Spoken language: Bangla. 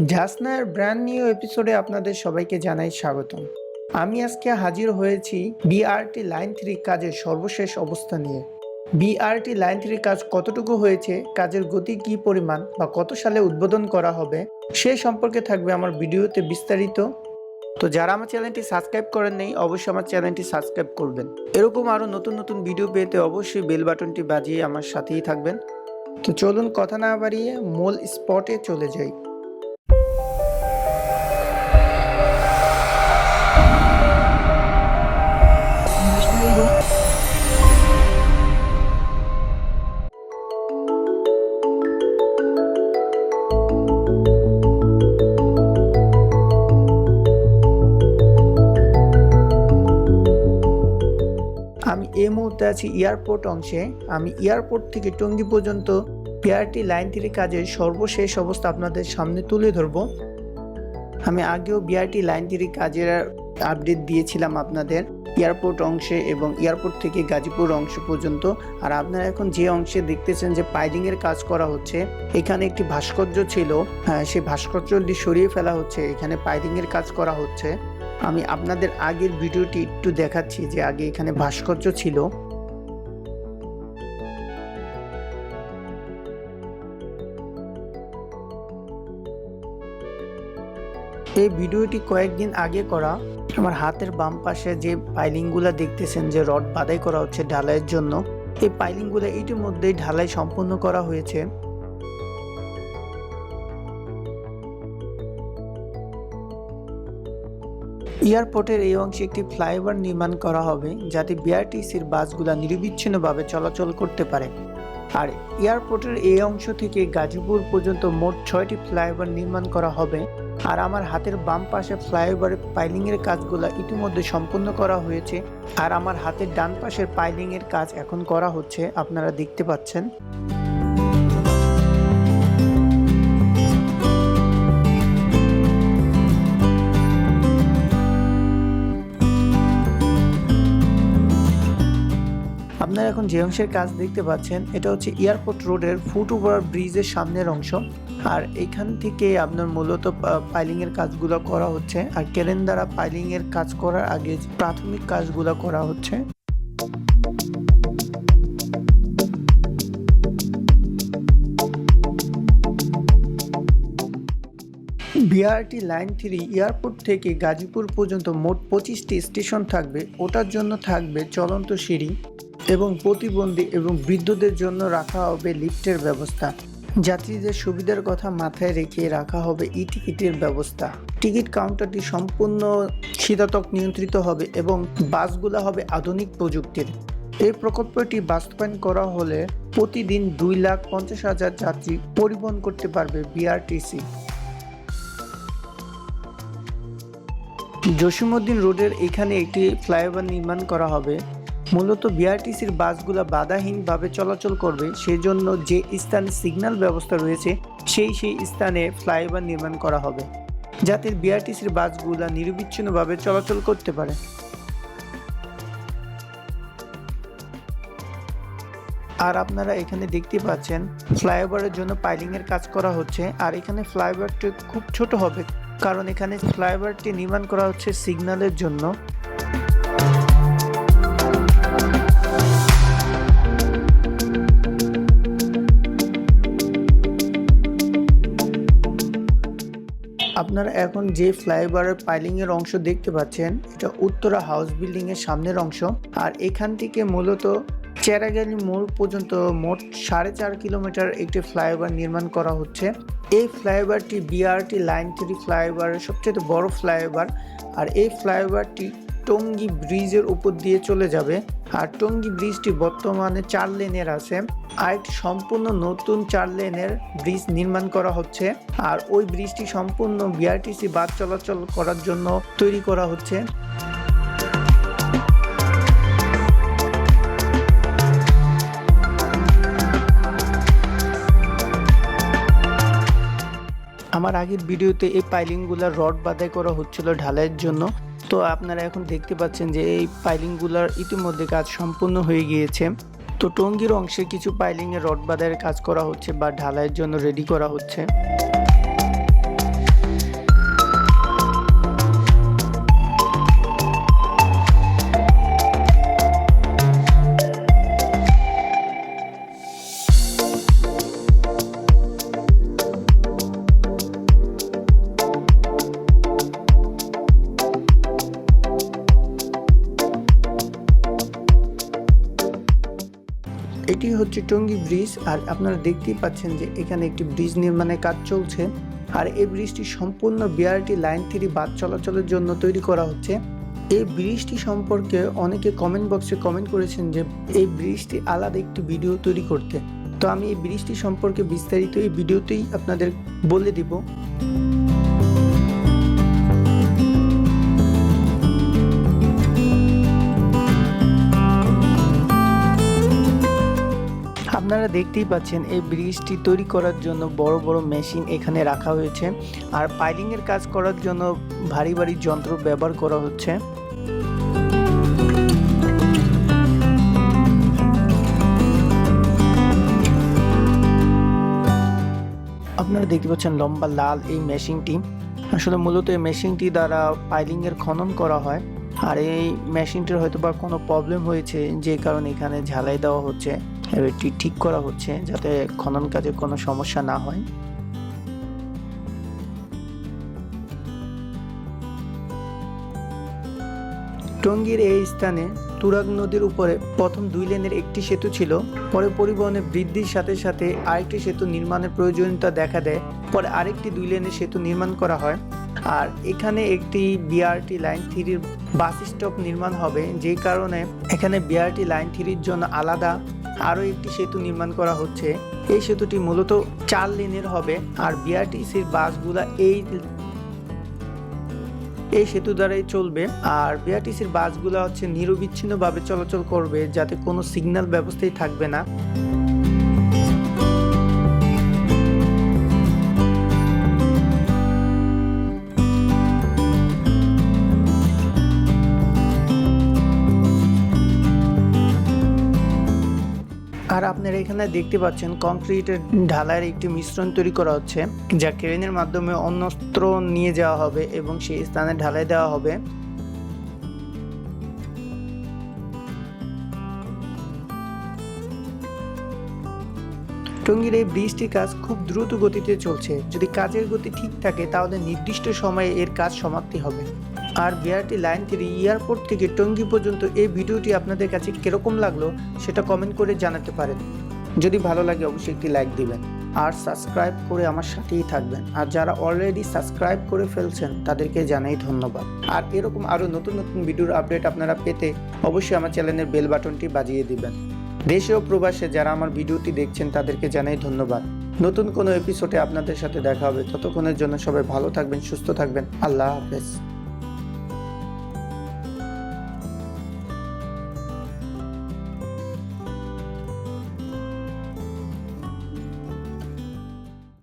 ঝাসনার ব্র্যান্ড নিউ এপিসোডে আপনাদের সবাইকে জানাই স্বাগতম। আমি আজকে হাজির হয়েছি বিআরটি লাইন থ্রি কাজের সর্বশেষ অবস্থা নিয়ে। বিআরটি লাইন থ্রি কাজ কতটুকু হয়েছে, কাজের গতি কি পরিমাণ, বা কত সালে উদ্বোধন করা হবে, সে সম্পর্কে থাকবে আমার ভিডিওতে বিস্তারিত। তো যারা আমার চ্যানেলটি সাবস্ক্রাইব করেন নেই, অবশ্যই আমার চ্যানেলটি সাবস্ক্রাইব করবেন। এরকম আরও নতুন নতুন ভিডিও পেতে অবশ্যই বেল বাটনটি বাজিয়ে আমার সাথেই থাকবেন। তো চলুন কথা না বাড়িয়ে মূল স্পটে চলে যাই। এই মুহূর্তে আছি এয়ারপোর্ট অংশে। আমি এয়ারপোর্ট থেকে টঙ্গী পর্যন্ত পিআরটি লাইন থ্রি কাজের সর্বশেষ অবস্থা আপনাদের সামনে তুলে ধরব। আমি আগেও বিআরটি লাইন থ্রি কাজের আপডেট দিয়েছিলাম আপনাদের এয়ারপোর্ট অংশে এবং এয়ারপোর্ট থেকে গাজীপুর অংশ পর্যন্ত। আর আপনারা এখন যে অংশে দেখতেছেন যে পাইলিং এর কাজ করা হচ্ছে এখানে একটি ভাস্কর্য ছিল। হ্যাঁ, সেই ভাস্কর্যটি সরিয়ে ফেলা হচ্ছে। এখানে পাইলিং এর কাজ করা হচ্ছে। আমি আপনাদের আগের ভিডিওটি একটু দেখাচ্ছি যে আগে এখানে ভাস্কর্য ছিল। এই ভিডিওটি কয়েকদিন আগে করা। আমার হাতের বাম পাশে যে পাইলিংগুলো দেখতেছেন, যে রড বাদাই করা হচ্ছে ঢালাইয়ের জন্য, এই পাইলিংগুলো ইতিমধ্যেই ঢালাই সম্পূর্ণ করা হয়েছে। এয়ারপোর্টের এই অংশে একটি ফ্লাইওভার নির্মাণ করা হবে যাতে বিআরটিসির বাসগুলো নিরবিচ্ছিন্নভাবে চলাচল করতে পারে। আর এয়ারপোর্টের এই অংশ থেকে গাজীপুর পর্যন্ত মোট ছয়টি ফ্লাইওভার নির্মাণ করা হবে। আর আমার হাতের বাম পাশে ফ্লাইওভারের পাইলিংয়ের কাজগুলো ইতিমধ্যে সম্পূর্ণ করা হয়েছে। আর আমার হাতের ডান পাশের পাইলিংয়ের কাজ এখন করা হচ্ছে, আপনারা দেখতে পাচ্ছেন। আপনারা এখন যে অংশের কাজ দেখতে পাচ্ছেন, এটা হচ্ছে এয়ারপোর্ট রোডের ফুট ওভার ব্রিজের সামনের অংশ। আর এখান থেকে আপনার মূলত পাইলিং এর কাজগুলো করা হচ্ছে। আর কেরেন দ্বারা পাইলিং এর কাজ করার আগে প্রাথমিক কাজগুলো করা হচ্ছে। বিআরটি লাইন থ্রি এয়ারপোর্ট থেকে গাজীপুর পর্যন্ত মোট পঁচিশটি স্টেশন থাকবে। ওটার জন্য থাকবে চলন্ত সিঁড়ি। এবং প্রতিবন্ধী এবং বৃদ্ধদের জন্য রাখা হবে লিফটের ব্যবস্থা। যাত্রীদের সুবিধার কথা মাথায় রেখে রাখা হবে ই টিকিটের ব্যবস্থা। টিকিট কাউন্টারটি সম্পূর্ণ শীতাতক নিয়ন্ত্রিত হবে এবং বাসগুলো হবে আধুনিক প্রযুক্তির। এই প্রকল্পটি বাস্তবায়ন করা হলে প্রতিদিন দুই লাখ পঞ্চাশ হাজার যাত্রী পরিবহন করতে পারবে বিআরটিসি জসিমউদ্দিন রোডের এখানে একটি ফ্লাইওভার নির্মাণ করা হবে। মূলত বিআরটিসির বাসগুলো বাধাহীনভাবে চলাচল করবে, সেজন্য যে স্থানে সিগন্যাল ব্যবস্থা রয়েছে, সেই সেই স্থানে ফ্লাইওভার নির্মাণ করা হবে, যাতে বিআরটিসির বাসগুলো নিরবিচ্ছিন্নভাবে চলাচল করতে পারে। আর আপনারা এখানে দেখতে পাচ্ছেন, ফ্লাইওভারের জন্য পাইলিং এর কাজ করা হচ্ছে, আর এখানে ফ্লাইওভারটি খুব ছোট হবে, কারণ এখানে ফ্লাইওভারটি নির্মাণ করা হচ্ছে সিগন্যালের জন্য। আপনারা এখন যে ফ্লাইওভারের পাইলিং এর অংশ দেখতে পাচ্ছেন, এটা উত্তরা হাউস বিল্ডিং এর সামনের অংশ। আর এখান থেকে মূলত চেরাগালি মোড় পর্যন্ত মোট সাড়ে চার কিলোমিটার একটি ফ্লাইওভার নির্মাণ করা হচ্ছে। এই ফ্লাইওভারটি বিআরটি লাইন থ্রি ফ্লাইওভারের সবচেয়ে বড় ফ্লাইওভার। আর এই ফ্লাইওভারটি টঙ্গী ব্রিজের উপর দিয়ে চলে যাবে। আর টঙ্গী ব্রিজটি বর্তমানে চার লেনের আছে। আর সম্পূর্ণ নতুন চার লেনের ব্রিজ নির্মাণ করা হচ্ছে। আর ওই ব্রিজটি সম্পূর্ণ বিআরটিসি বাস চলাচল করার জন্য তৈরি করা হচ্ছে। আমার আগের ভিডিওতে এই পাইলিংগুলো রড বাদাই করা হচ্ছিল ঢালাইয়ের জন্য। তো আপনারা এখন দেখতে পাচ্ছেন যে এই পাইলিংগুলোর ইতিমধ্যে কাজ সম্পূর্ণ হয়ে গিয়েছে। তো টঙ্গির অংশে কিছু পাইলিংয়ে রড বাদাইয়ের কাজ করা হচ্ছে বা ঢালাইয়ের জন্য রেডি করা হচ্ছে। হচ্ছে টঙ্গী ব্রিজ আর আপনারা দেখতেই পাচ্ছেন যে এখানে একটি ব্রিজ নির্মাণের কাজ চলছে। আর এই ব্রিজটি সম্পূর্ণ বিআরটি লাইন থ্রি বাস চলাচলের জন্য তৈরি করা হচ্ছে। এই ব্রিজটি সম্পর্কে অনেকে কমেন্ট বক্সে কমেন্ট করেছেন যে এই ব্রিজটি আলাদা একটি ভিডিও তৈরি করতে। তো আমি এই ব্রিজটি সম্পর্কে বিস্তারিত এই ভিডিওতেই আপনাদের বলে দিব। আপনারা দেখতেই পাচ্ছেন এই ব্রিজটি তৈরি করার জন্য বড় বড় মেশিন এখানে রাখা হয়েছে। আর পাইলিং এর কাজ করার জন্য ভারী ভারী যন্ত্র ব্যবহার করা হচ্ছে। আপনারা দেখতে পাচ্ছেন লম্বা লাল এই মেশিনটি। আসলে মূলত এই মেশিনটি দ্বারা পাইলিং এর খনন করা হয়। আর এই মেশিনটির হয়তো বা কোনো প্রবলেম হয়েছে, যে কারণে এখানে ঝালাই দেওয়া হচ্ছে। এটি ঠিক করা হচ্ছে যাতে খনন কাজে কোনো সমস্যা না হয়। টঙ্গীর এই স্থানে তুরাগ নদীর উপরে প্রথম দুই লেনের একটি সেতু ছিল, পরে পরিবহনের বৃদ্ধির সাথে সাথে আরেকটি সেতু নির্মাণের প্রয়োজনীয়তা দেখা দেয়, পরে আরেকটি দুই লেনের সেতু নির্মাণ করা হয়। আর এখানে একটি বিআরটি লাইন থ্রির বাস স্টপ নির্মাণ হবে, যেই কারণে এখানে বিআরটি লাইন থ্রির জন্য আলাদা আরও একটি সেতু নির্মাণ করা হচ্ছে। এই সেতুটি মূলত চার লেনের হবে আর বিআরটিসির বাসগুলা এই এই সেতু দ্বারাই চলবে আর বিআরটিসির বাসগুলো হচ্ছে নিরবিচ্ছিন্নভাবে চলাচল করবে যাতে কোনো সিগন্যাল ব্যবস্থাই থাকবে না। আর আপনারা এখানে দেখতে পাচ্ছেন কংক্রিটের ঢালাইয়ের একটি মিশ্রণ তৈরি করা হচ্ছে, যা ক্রেনের মাধ্যমে অন্যত্র নিয়ে যাওয়া হবে এবং সেই স্থানে ঢালাই দেওয়া হবে। টঙ্গীর এই ব্রিজটির কাজ খুব দ্রুত গতিতে চলছে। যদি কাজের গতি ঠিক থাকে, তাহলে নির্দিষ্ট সময়ে এর কাজ সমাপ্তি হবে। আর বিআরটি লাইন থ্রি এয়ারপোর্ট থেকে টঙ্গী পর্যন্ত এই ভিডিওটি আপনাদের কাছে কীরকম লাগল সেটা কমেন্ট করে জানাতে পারেন। যদি ভালো লাগে অবশ্যই একটি লাইক দিবেন আর সাবস্ক্রাইব করে আমার সাথেই থাকবেন। আর যারা অলরেডি সাবস্ক্রাইব করে ফেলছেন তাদেরকে জানাই ধন্যবাদ। আর এরকম আরও নতুন নতুন ভিডিওর আপডেট আপনারা পেতে অবশ্যই আমার চ্যানেলের বেল বাটনটি বাজিয়ে দিবেন। দেশে ও প্রবাসে যারা আমার ভিডিওটি দেখছেন তাদেরকে জানাই ধন্যবাদ। নতুন কোনো এপিসোডে আপনাদের সাথে দেখা হবে। ততক্ষণের জন্য সবাই ভালো থাকবেন, সুস্থ থাকবেন। আল্লাহ হাফেজ।